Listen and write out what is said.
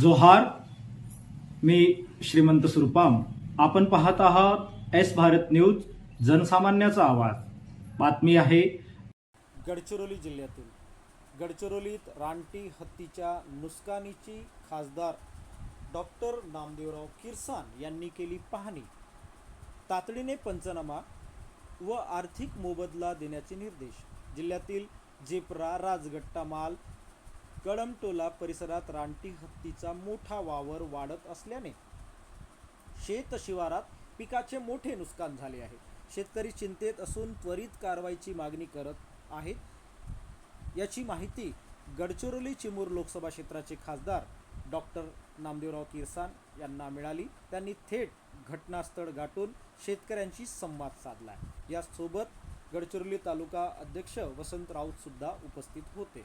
जोहार मी श्रीमंत सुरपाम. आपण पाहत आहात एस भारत न्यूज जनसामान्याचा आवाज. बातमी आहे. गडचिरोली जिल्ह्यातील. गडचिरोलीत रानटी हत्तीच्या नुकसानीची खासदार डॉक्टर नामदेवराव किरसान यांनी केली पाहणी. तातडीने पंचनामा व आर्थिक मोबदला देण्याचे निर्देश. जिल्ह्यातील जेपरा राजगट्टा माल कळमटोला परिसरात रानटी हत्तीचा मोठा वावर वाढत असल्याने शेत शिवारात पिकाचे मोठे नुकसान झाले आहे. शेतकरी चिंतेत असून त्वरित कारवाईची मागणी करत आहेत. याची माहिती गडचिरोली चिमूर लोकसभा क्षेत्राचे खासदार डॉक्टर नामदेवराव किरसान यांना मिळाली. त्यांनी थेट घटनास्थळ गाठून शेतकऱ्यांशी संवाद साधला यासोबत गडचिरोली तालुका अध्यक्ष वसंत राऊतसुद्धा उपस्थित होते.